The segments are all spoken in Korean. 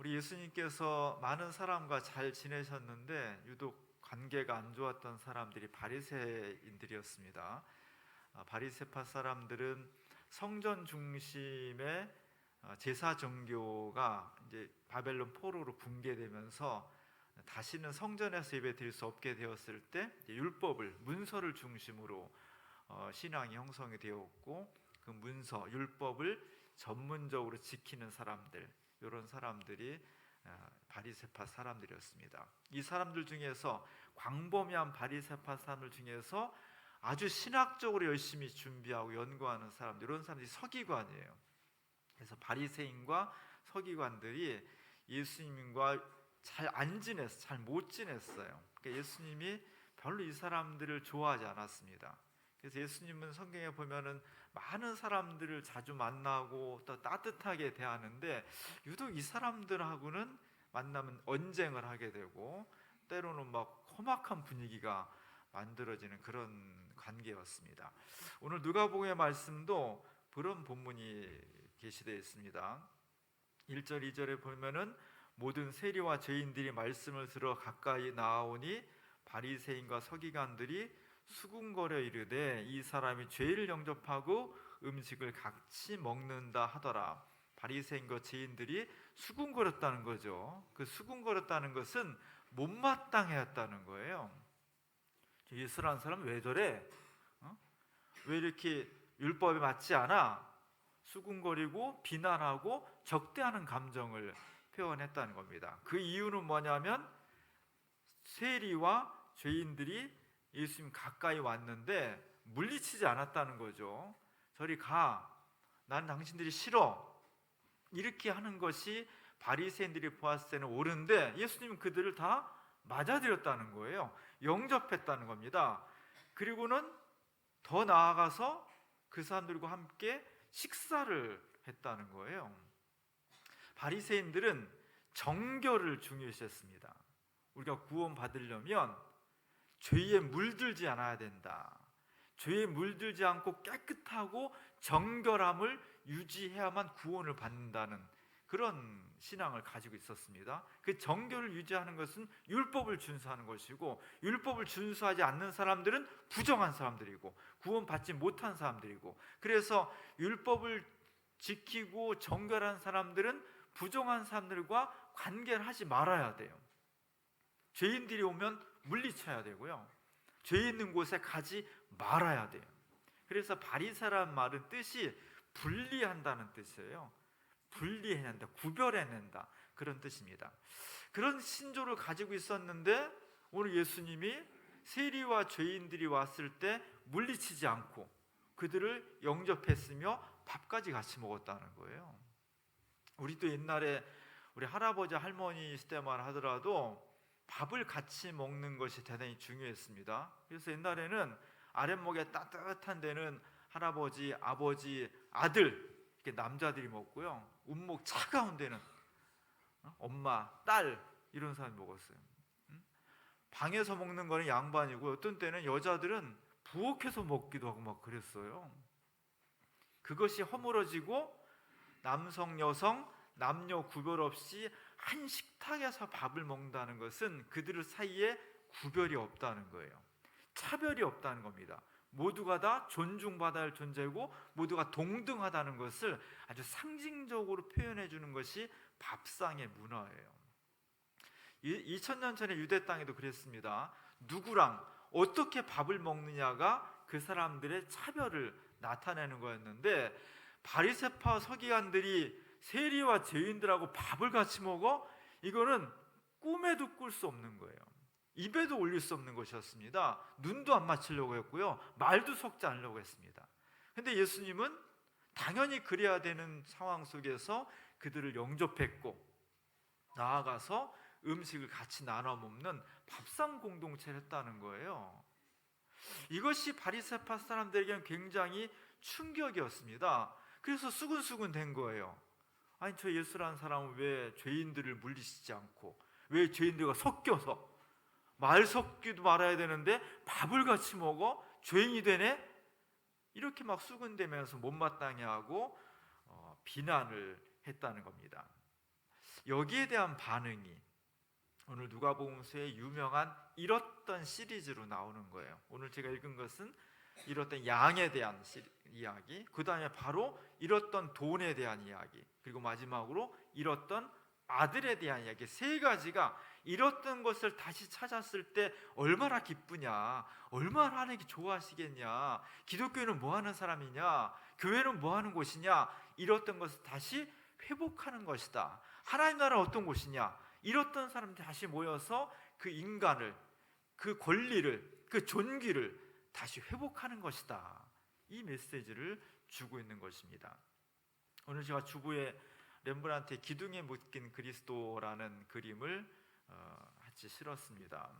우리 예수님께서 많은 사람과 잘 지내셨는데 유독 관계가 안 좋았던 사람들이 바리새인들이었습니다. 아, 바리새파 사람들은 성전 중심의 어, 제사 정교가 이제 바벨론 포로로 붕괴되면서 다시는 성전에서 예배 드릴 수 없게 되었을 때 율법을 문서를 중심으로 어, 신앙이 형성이 되었고 그 문서 율법을 전문적으로 지키는 사람들 이런 사람들이 어, 바리새파 사람들이었습니다. 이 사람들 중에서 광범위한 바리새파 사람들 중에서 아주 신학적으로 열심히 준비하고 연구하는 사람들 이런 사람들이 서기관이에요. 그래서 바리새인과 서기관들이 예수님과 잘 안 지냈어, 잘 못 지냈어요. 그러니까 예수님이 별로 이 사람들을 좋아하지 않았습니다. 그래서 예수님은 성경에 보면은 많은 사람들을 자주 만나고 또 따뜻하게 대하는데 유독 이 사람들하고는 만나면 언쟁을 하게 되고 때로는 막 험악한 분위기가 만들어지는 그런 관계였습니다. 오늘 누가복음의 말씀도 그런 본문이 게시되어 있습니다. 1절 2절에 보면은 모든 세리와 죄인들이 말씀을 들어 가까이 나아오니 바리새인과 서기관들이 수군거려 이르되 이 사람이 죄를 영접하고 음식을 같이 먹는다 하더라. 바리새인과 죄인들이 수군거렸다는 거죠. 그 수군거렸다는 것은 못마땅해했다는 거예요. 예수라는 사람 왜 저래? 어? 왜 이렇게 율법에 맞지 않아? 수군거리고 비난하고 적대하는 감정을 표현했다는 겁니다. 그 이유는 뭐냐면 세리와 죄인들이 예수님 가까이 왔는데 물리치지 않았다는 거죠. 저리 가. 난 당신들이 싫어. 이렇게 하는 것이 바리새인들이 보았을 때는 옳은데 예수님은 그들을 다 맞아들였다는 거예요. 영접했다는 겁니다. 그리고는 더 나아가서 그 사람들과 함께 식사를 했다는 거예요. 바리새인들은 정결을 중요시했습니다. 우리가 구원 받으려면 죄에 물들지 않아야 된다. 죄에 물들지 않고 깨끗하고 정결함을 유지해야만 구원을 받는다는 그런 신앙을 가지고 있었습니다. 그 정결을 유지하는 것은 율법을 준수하는 것이고 율법을 준수하지 않는 사람들은 부정한 사람들이고 구원받지 못한 사람들이고 그래서 율법을 지키고 정결한 사람들은 부정한 사람들과 관계를 하지 말아야 돼요. 죄인들이 오면 물리쳐야 되고요. 죄 있는 곳에 가지 말아야 돼요. 그래서 바리새라는 말은 뜻이 분리한다는 뜻이에요. 분리해낸다, 구별해낸다 그런 뜻입니다. 그런 신조를 가지고 있었는데 오늘 예수님이 세리와 죄인들이 왔을 때 물리치지 않고 그들을 영접했으며 밥까지 같이 먹었다는 거예요. 우리도 옛날에 우리 할아버지 할머니 시대만 하더라도 밥을 같이 먹는 것이 대단히 중요했습니다. 그래서 옛날에는 아랫목에 따뜻한 데는 할아버지, 아버지, 아들 이렇게 남자들이 먹고요. 운목 차가운 데는 어? 엄마, 딸 이런 사람이 먹었어요. 방에서 먹는 거는 양반이고 어떤 때는 여자들은 부엌에서 먹기도 하고 막 그랬어요. 그것이 허물어지고 남성, 여성, 남녀 구별 없이 한 식탁에서 밥을 먹는다는 것은 그들 사이에 구별이 없다는 거예요. 차별이 없다는 겁니다. 모두가 다 존중받아야 할 존재고 모두가 동등하다는 것을 아주 상징적으로 표현해 주는 것이 밥상의 문화예요. 2000년 전에 유대 땅에도 그랬습니다. 누구랑 어떻게 밥을 먹느냐가 그 사람들의 차별을 나타내는 거였는데 바리새파 서기관들이 세리와 죄인들하고 밥을 같이 먹어 이거는 꿈에도 꿀 수 없는 거예요. 입에도 올릴 수 없는 것이었습니다. 눈도 안 맞추려고 했고요. 말도 섞지 않으려고 했습니다. 근데 예수님은 당연히 그래야 되는 상황 속에서 그들을 영접했고 나아가서 음식을 같이 나눠 먹는 밥상 공동체를 했다는 거예요. 이것이 바리새파 사람들에게는 굉장히 충격이었습니다. 그래서 수근수근 된 거예요. 아니 저 예수라는 사람은 왜 죄인들을 물리치지 않고 왜 죄인들과 섞여서 말 섞기도 말아야 되는데 밥을 같이 먹어 죄인이 되네 이렇게 막 수근대면서 못마땅해 하고 어, 비난을 했다는 겁니다. 여기에 대한 반응이 오늘 누가복음서의 유명한 잃었던 시리즈로 나오는 거예요. 오늘 제가 읽은 것은 잃었던 양에 대한 시- 이야기, 그 다음에 바로 잃었던 돈에 대한 이야기, 그리고 마지막으로 잃었던 아들에 대한 이야기 세 가지가 잃었던 것을 다시 찾았을 때 얼마나 기쁘냐, 얼마나 하나님께 좋아하시겠냐, 기독교는 뭐 하는 사람이냐, 교회는 뭐 하는 곳이냐, 잃었던 것을 다시 회복하는 것이다. 하나님 나라는 어떤 곳이냐, 잃었던 사람들이 다시 모여서 그 인간을, 그 권리를, 그 존귀를 다시 회복하는 것이다. 이 메시지를 주고 있는 것입니다. 오늘 제가 주부의 렘브란트의 기둥에 묶인 그리스도라는 그림을 어, 같이 실었습니다.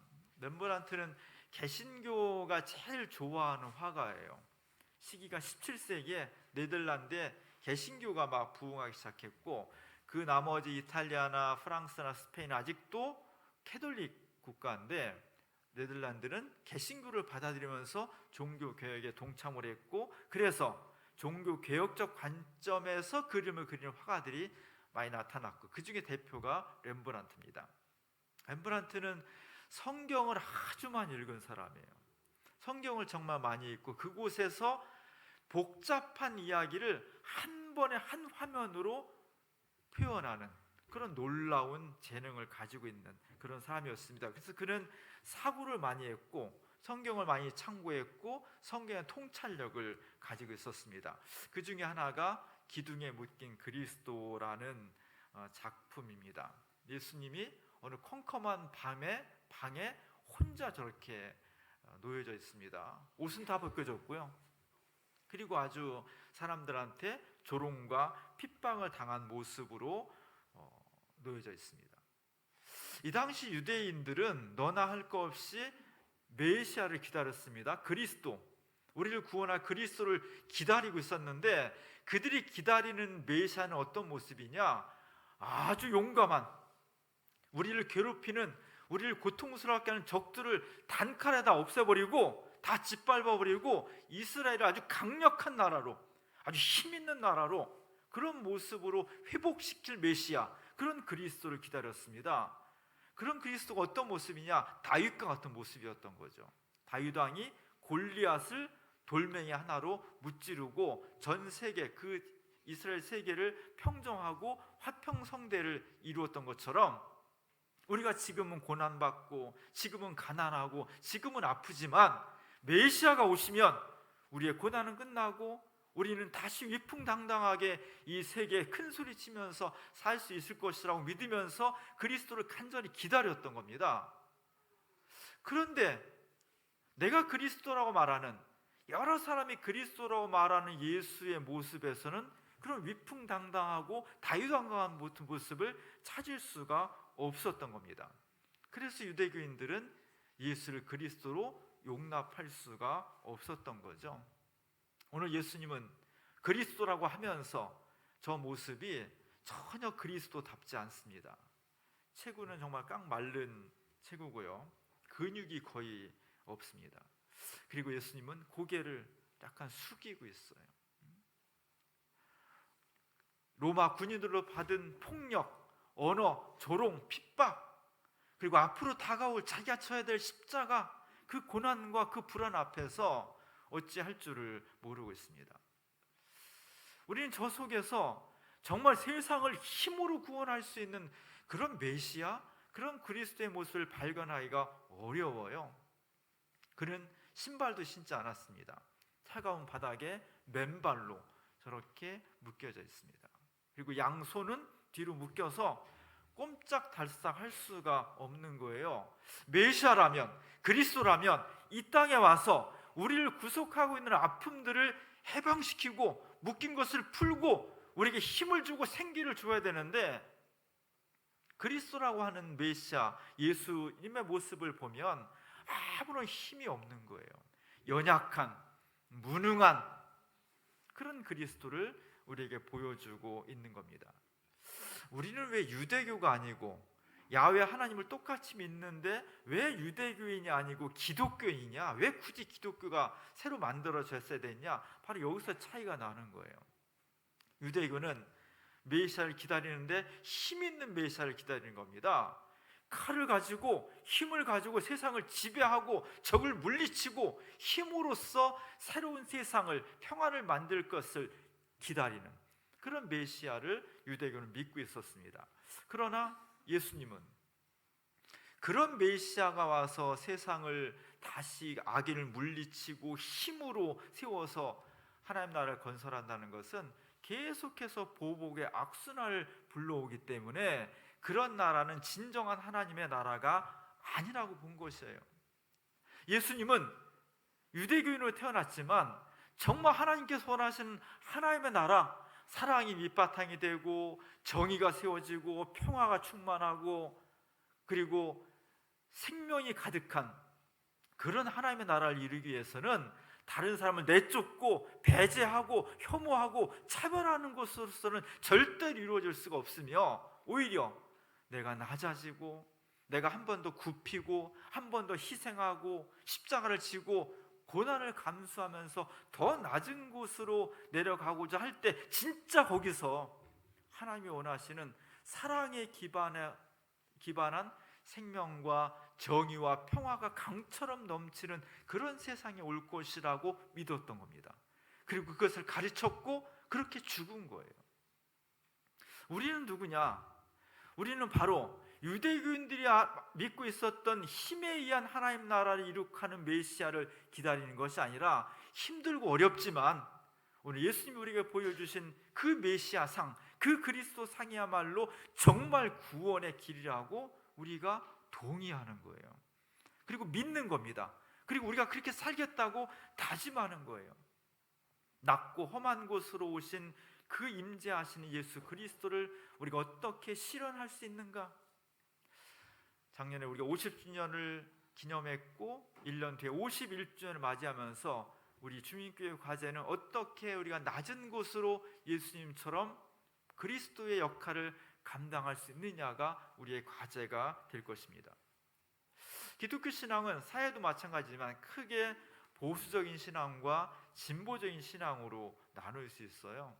렘브란트는 개신교가 제일 좋아하는 화가예요. 시기가 17세기에 네덜란드에 개신교가 막 부흥하기 시작했고 그 나머지 이탈리아나 프랑스나 스페인 아직도 캐톨릭 국가인데 네덜란드는 개신교를 받아들이면서 종교 개혁에 동참을 했고 그래서 종교 개혁적 관점에서 그림을 그리는 화가들이 많이 나타났고 그 중에 대표가 렘브란트입니다. 렘브란트는 성경을 아주 많이 읽은 사람이에요. 성경을 정말 많이 읽고 그곳에서 복잡한 이야기를 한 번에 한 화면으로 표현하는 그런 놀라운 재능을 가지고 있는 그런 사람이었습니다. 그래서 그는 사고를 많이 했고 성경을 많이 참고했고 성경의 통찰력을 가지고 있었습니다. 그 중에 하나가 기둥에 묶인 그리스도라는 어, 작품입니다. 예수님이 어느 컴컴한 밤에 방에 혼자 저렇게 어, 놓여져 있습니다. 옷은 다 벗겨졌고요. 그리고 아주 사람들한테 조롱과 핍박을 당한 모습으로 어, 놓여져 있습니다. 이 당시 유대인들은 너나 할 것 없이 메시아를 기다렸습니다. 그리스도, 우리를 구원할 그리스도를 기다리고 있었는데 그들이 기다리는 메시아는 어떤 모습이냐? 아주 용감한 우리를 괴롭히는 우리를 고통스럽게 하는 적들을 단칼에 다 없애버리고 다 짓밟아버리고 이스라엘을 아주 강력한 나라로 아주 힘 있는 나라로 그런 모습으로 회복시킬 메시아 그런 그리스도를 기다렸습니다. 그런 그리스도가 어떤 모습이냐? 다윗과 같은 모습이었던 거죠. 다윗 왕이 골리앗을 돌멩이 하나로 무찌르고 전 세계 그 이스라엘 세계를 평정하고 화평성대를 이루었던 것처럼 우리가 지금은 고난받고 지금은 가난하고 지금은 아프지만 메시아가 오시면 우리의 고난은 끝나고 우리는 다시 위풍당당하게 이 세계에 큰 소리 치면서 살 수 있을 것이라고 믿으면서 그리스도를 간절히 기다렸던 겁니다. 그런데 내가 그리스도라고 말하는 여러 사람이 그리스도라고 말하는 예수의 모습에서는 그런 위풍당당하고 다유당강한 모습을 찾을 수가 없었던 겁니다. 그래서 유대교인들은 예수를 그리스도로 용납할 수가 없었던 거죠. 오늘 예수님은 그리스도라고 하면서 저 모습이 전혀 그리스도답지 않습니다. 체구는 정말 깡 마른 체구고요. 근육이 거의 없습니다. 그리고 예수님은 고개를 약간 숙이고 있어요. 로마 군인들로 받은 폭력, 언어, 조롱, 핍박, 그리고 앞으로 다가올 자기가 쳐야 될 십자가, 그 고난과 그 불안 앞에서 어찌할 줄을 모르고 있습니다. 우리는 저 속에서 정말 세상을 힘으로 구원할 수 있는 그런 메시아, 그런 그리스도의 모습을 발견하기가 어려워요. 그는 신발도 신지 않았습니다. 차가운 바닥에 맨발로 저렇게 묶여져 있습니다. 그리고 양손은 뒤로 묶여서 꼼짝달싹 할 수가 없는 거예요. 메시아라면 그리스도라면 이 땅에 와서 우리를 구속하고 있는 아픔들을 해방시키고 묶인 것을 풀고 우리에게 힘을 주고 생기를 줘야 되는데 그리스도라고 하는 메시아 예수님의 모습을 보면 아무런 힘이 없는 거예요. 연약한 무능한 그런 그리스도를 우리에게 보여주고 있는 겁니다. 우리는 왜 유대교가 아니고 야외 하나님을 똑같이 믿는데 왜 유대교인이 아니고 기독교인이냐? 왜 굳이 기독교가 새로 만들어졌어야 됐냐? 바로 여기서 차이가 나는 거예요. 유대교는 메시아를 기다리는데 힘 있는 메시아를 기다리는 겁니다. 칼을 가지고 힘을 가지고 세상을 지배하고 적을 물리치고 힘으로써 새로운 세상을 평화를 만들 것을 기다리는 그런 메시아를 유대교는 믿고 있었습니다. 그러나 예수님은 그런 메시아가 와서 세상을 다시 악인을 물리치고 힘으로 세워서 하나님 나라를 건설한다는 것은 계속해서 보복의 악순환을 불러오기 때문에 그런 나라는 진정한 하나님의 나라가 아니라고 본 것이에요. 예수님은 유대교인으로 태어났지만 정말 하나님께서 원하시는 하나님의 나라, 사랑이 밑바탕이 되고 정의가 세워지고 평화가 충만하고 그리고 생명이 가득한 그런 하나님의 나라를 이루기 위해서는 다른 사람을 내쫓고 배제하고 혐오하고 차별하는 것으로서는 절대 이루어질 수가 없으며 오히려 내가 낮아지고 내가 한 번 더 굽히고 한 번 더 희생하고 십자가를 지고 고난을 감수하면서 더 낮은 곳으로 내려가고자 할 때 진짜 거기서 하나님이 원하시는 사랑에 기반해, 기반한 생명과 정의와 평화가 강처럼 넘치는 그런 세상이 올 것이라고 믿었던 겁니다. 그리고 그것을 가르쳤고 그렇게 죽은 거예요. 우리는 누구냐? 우리는 바로 유대교인들이 아, 믿고 있었던 힘에 의한 하나님 나라를 이룩하는 메시아를 기다리는 것이 아니라 힘들고 어렵지만 오늘 예수님이 우리에게 보여주신 그 메시아상, 그 그리스도 상이야말로 정말 구원의 길이라고 우리가 동의하는 거예요. 그리고 믿는 겁니다. 그리고 우리가 그렇게 살겠다고 다짐하는 거예요. 낮고 험한 곳으로 오신 그 임재하시는 예수 그리스도를 우리가 어떻게 실현할 수 있는가? 작년에 우리가 50주년을 기념했고 1년 뒤에 51주년을 맞이하면서 우리 주민교회 과제는 어떻게 우리가 낮은 곳으로 예수님처럼 그리스도의 역할을 감당할 수 있느냐가 우리의 과제가 될 것입니다. 기독교 신앙은 사회도 마찬가지지만 크게 보수적인 신앙과 진보적인 신앙으로 나눌 수 있어요.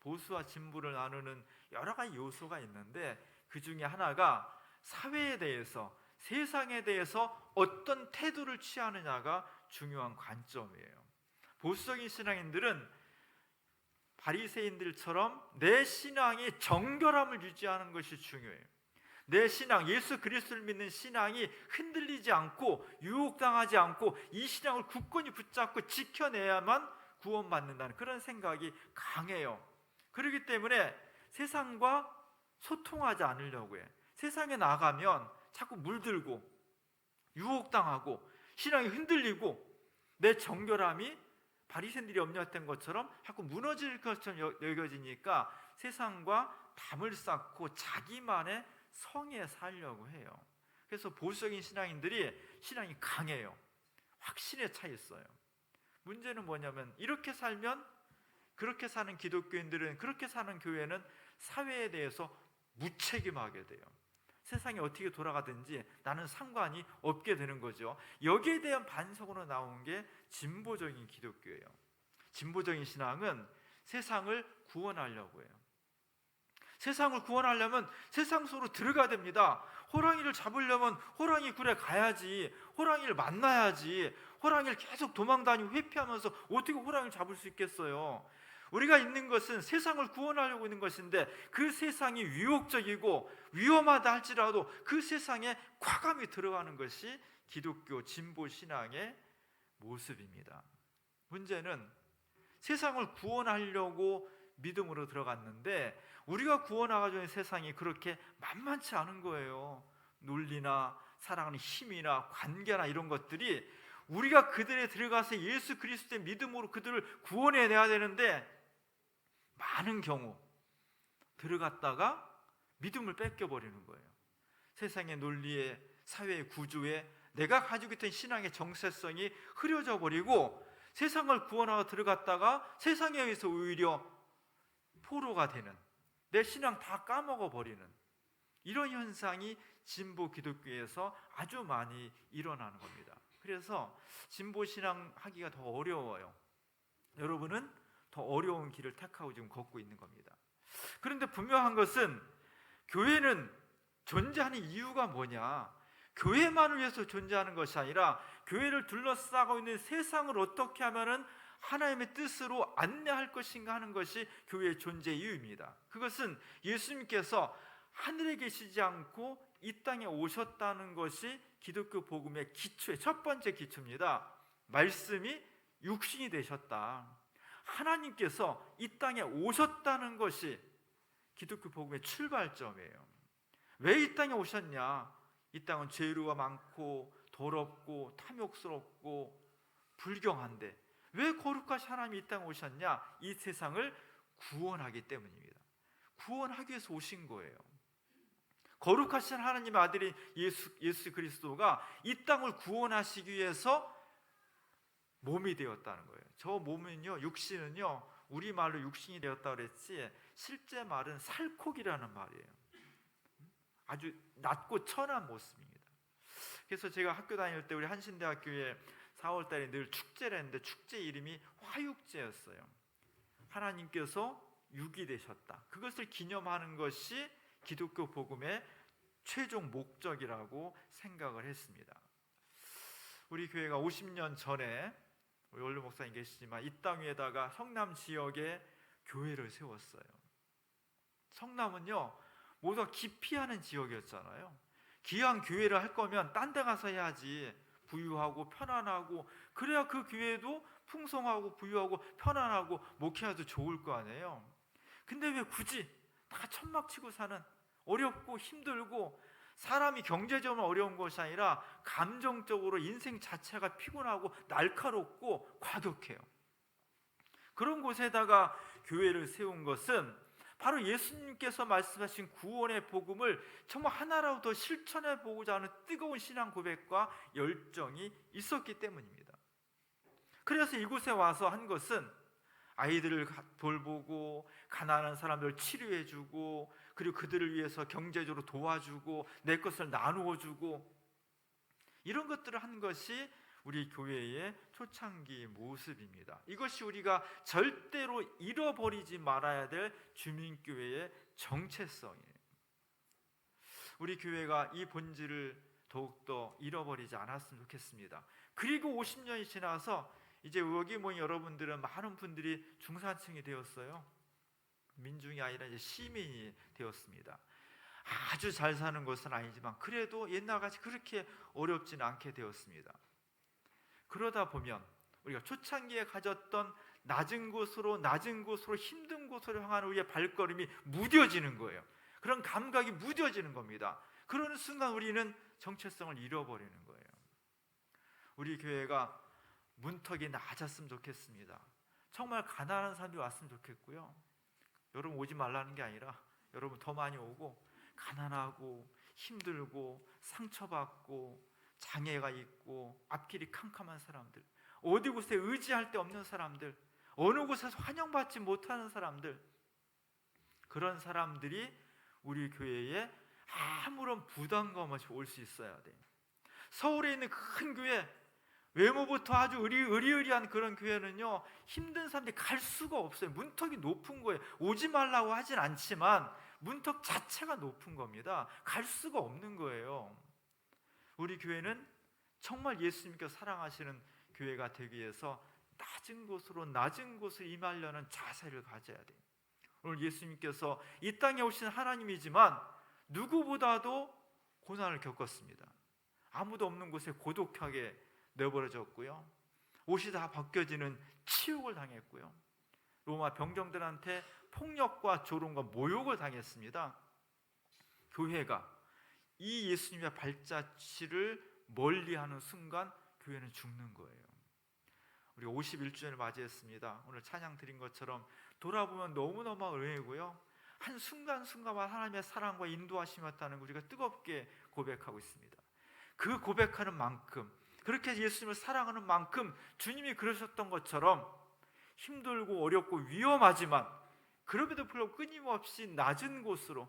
보수와 진보를 나누는 여러 가지 요소가 있는데 그 중에 하나가 사회에 대해서 세상에 대해서 어떤 태도를 취하느냐가 중요한 관점이에요. 보수적인 신앙인들은 바리새인들처럼 내 신앙이 정결함을 유지하는 것이 중요해요. 내 신앙, 예수 그리스도를 믿는 신앙이 흔들리지 않고 유혹당하지 않고 이 신앙을 굳건히 붙잡고 지켜내야만 구원받는다는 그런 생각이 강해요. 그렇기 때문에 세상과 소통하지 않으려고 해. 세상에 나가면 자꾸 물들고 유혹당하고 신앙이 흔들리고 내 정결함이 바리새인들이 염려했던 것처럼 자꾸 무너질 것처럼 여겨지니까 세상과 담을 쌓고 자기만의 성에 살려고 해요. 그래서 보수적인 신앙인들이 신앙이 강해요. 확신에 차 있어요. 문제는 뭐냐면 이렇게 살면 그렇게 사는 기독교인들은 그렇게 사는 교회는 사회에 대해서 무책임하게 돼요. 세상이 어떻게 돌아가든지 나는 상관이 없게 되는 거죠. 여기에 대한 반성으로 나온 게 진보적인 기독교예요. 진보적인 신앙은 세상을 구원하려고 해요. 세상을 구원하려면 세상 속으로 들어가야 됩니다. 호랑이를 잡으려면 호랑이 굴에 가야지. 호랑이를 만나야지. 호랑이를 계속 도망다니고 회피하면서 어떻게 호랑이를 잡을 수 있겠어요? 우리가 있는 것은 세상을 구원하려고 있는 것인데 그 세상이 유혹적이고 위험하다 할지라도 그 세상에 과감히 들어가는 것이 기독교 진보 신앙의 모습입니다. 문제는 세상을 구원하려고 믿음으로 들어갔는데 우리가 구원하고자 하는 세상이 그렇게 만만치 않은 거예요. 논리나 사랑하는 힘이나 관계나 이런 것들이 우리가 그들에 들어가서 예수 그리스도의 믿음으로 그들을 구원해 내야 되는데 많은 경우 들어갔다가 믿음을 뺏겨버리는 거예요. 세상의 논리에 사회의 구조에 내가 가지고 있던 신앙의 정체성이 흐려져 버리고 세상을 구원하고 들어갔다가 세상에 의해서 오히려 포로가 되는 내 신앙 다 까먹어 버리는 이런 현상이 진보 기독교에서 아주 많이 일어나는 겁니다. 그래서 진보 신앙 하기가 더 어려워요. 여러분은 더 어려운 길을 택하고 지금 걷고 있는 겁니다. 그런데 분명한 것은 교회는 존재하는 이유가 뭐냐? 교회만을 위해서 존재하는 것이 아니라 교회를 둘러싸고 있는 세상을 어떻게 하면은 하나님의 뜻으로 안내할 것인가 하는 것이 교회의 존재 이유입니다. 그것은 예수님께서 하늘에 계시지 않고 이 땅에 오셨다는 것이 기독교 복음의 기초의 첫 번째 기초입니다. 말씀이 육신이 되셨다. 하나님께서 이 땅에 오셨다는 것이 기독교 복음의 출발점이에요. 왜 이 땅에 오셨냐? 이 땅은 죄류가 많고 더럽고 탐욕스럽고 불경한데 왜 거룩하신 하나님이 이 땅에 오셨냐? 이 세상을 구원하기 때문입니다. 구원하기 위해서 오신 거예요. 거룩하신 하나님의 아들인 예수, 예수 그리스도가 이 땅을 구원하시기 위해서 몸이 되었다는 거예요. 저 몸은요, 육신은요, 우리 말로 육신이 되었다 그랬지 실제 말은 살코기라는 말이에요. 아주 낮고 천한 모습입니다. 그래서 제가 학교 다닐 때 우리 한신대학교에 4월 달에 늘 축제를 했는데 축제 이름이 화육제였어요. 하나님께서 육이 되셨다. 그것을 기념하는 것이 기독교 복음의 최종 목적이라고 생각을 했습니다. 우리 교회가 50년 전에 우리 원로 목사님 계시지만 이 땅 위에다가 성남 지역에 교회를 세웠어요. 성남은요 모두가 기피하는 지역이었잖아요. 기왕 교회를 할 거면 딴 데 가서 해야지 부유하고 편안하고 그래야 그 교회도 풍성하고 부유하고 편안하고 목회하도 좋을 거 아니에요. 근데 왜 굳이 다 천막 치고 사는 어렵고 힘들고 사람이 경제적으로 어려운 것이 아니라 감정적으로 인생 자체가 피곤하고 날카롭고 과격해요. 그런 곳에다가 교회를 세운 것은 바로 예수님께서 말씀하신 구원의 복음을 정말 하나라도 더 실천해 보고자 하는 뜨거운 신앙 고백과 열정이 있었기 때문입니다. 그래서 이곳에 와서 한 것은 아이들을 돌보고 가난한 사람들 치료해 주고 그리고 그들을 위해서 경제적으로 도와주고 내 것을 나누어 주고 이런 것들을 한 것이 우리 교회의 초창기 모습입니다. 이것이 우리가 절대로 잃어버리지 말아야 될 주민교회의 정체성이에요. 우리 교회가 이 본질을 더욱더 잃어버리지 않았으면 좋겠습니다. 그리고 50년이 지나서 이제 여기 모인 여러분들은 많은 분들이 중산층이 되었어요. 민중이 아니라 이제 시민이 되었습니다. 아주 잘 사는 것은 아니지만 그래도 옛날같이 그렇게 어렵지는 않게 되었습니다. 그러다 보면 우리가 초창기에 가졌던 낮은 곳으로 낮은 곳으로 힘든 곳으로 향하는 우리의 발걸음이 무뎌지는 거예요. 그런 감각이 무뎌지는 겁니다. 그러는 순간 우리는 정체성을 잃어버리는 거예요. 우리 교회가 문턱이 낮았으면 좋겠습니다. 정말 가난한 사람이 왔으면 좋겠고요. 여러분 오지 말라는 게 아니라 여러분 더 많이 오고 가난하고 힘들고 상처받고 장애가 있고 앞길이 캄캄한 사람들 어디 곳에 의지할 데 없는 사람들 어느 곳에서 환영받지 못하는 사람들 그런 사람들이 우리 교회에 아무런 부담감 없이 올 수 있어야 돼. 서울에 있는 큰 교회 외모부터 아주 의리, 의리의리한 그런 교회는요 힘든 사람들이 갈 수가 없어요. 문턱이 높은 거예요. 오지 말라고 하진 않지만 문턱 자체가 높은 겁니다. 갈 수가 없는 거예요. 우리 교회는 정말 예수님께서 사랑하시는 교회가 되기 위해서 낮은 곳으로 낮은 곳을 임하려는 자세를 가져야 돼요. 오늘 예수님께서 이 땅에 오신 하나님이지만 누구보다도 고난을 겪었습니다. 아무도 없는 곳에 고독하게 내버려졌고요. 옷이 다 벗겨지는 치욕을 당했고요. 로마 병정들한테 폭력과 조롱과 모욕을 당했습니다. 교회가 이 예수님의 발자취를 멀리하는 순간 교회는 죽는 거예요. 우리 51주년을 맞이했습니다. 오늘 찬양 드린 것처럼 돌아보면 너무너무 은혜고요. 한 순간순간만 하나님의 사랑과 인도하심이었다는 우리가 뜨겁게 고백하고 있습니다. 그 고백하는 만큼 그렇게 예수님을 사랑하는 만큼 주님이 그러셨던 것처럼 힘들고 어렵고 위험하지만 그럼에도 불구하고 끊임없이 낮은 곳으로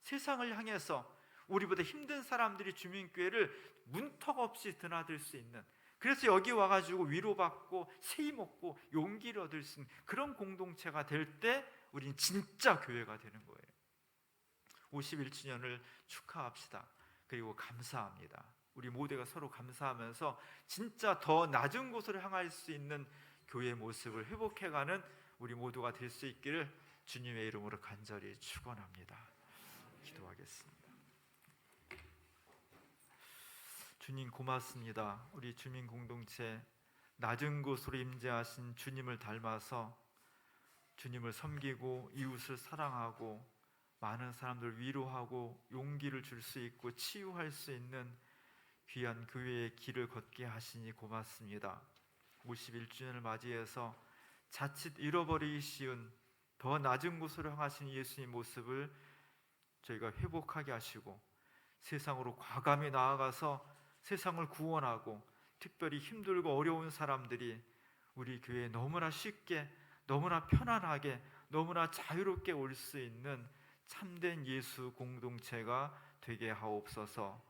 세상을 향해서 우리보다 힘든 사람들이 주민교회를 문턱 없이 드나들 수 있는 그래서 여기 와가지고 위로받고 세임 얻고 용기를 얻을 수 있는 그런 공동체가 될 때 우린 진짜 교회가 되는 거예요. 51주년을 축하합시다. 그리고 감사합니다. 우리 모두가 서로 감사하면서 진짜 더 낮은 곳으로 향할 수 있는 교회의 모습을 회복해가는 우리 모두가 될 수 있기를 주님의 이름으로 간절히 축원합니다. 기도하겠습니다. 주님 고맙습니다. 우리 주민 공동체 낮은 곳으로 임재하신 주님을 닮아서 주님을 섬기고 이웃을 사랑하고 많은 사람들 위로하고 용기를 줄 수 있고 치유할 수 있는 귀한 교회의 길을 걷게 하시니 고맙습니다. 51주년을 맞이해서 자칫 잃어버리기 쉬운 더 낮은 곳으로 향하신 예수님 모습을 저희가 회복하게 하시고 세상으로 과감히 나아가서 세상을 구원하고 특별히 힘들고 어려운 사람들이 우리 교회에 너무나 쉽게 너무나 편안하게 너무나 자유롭게 올 수 있는 참된 예수 공동체가 되게 하옵소서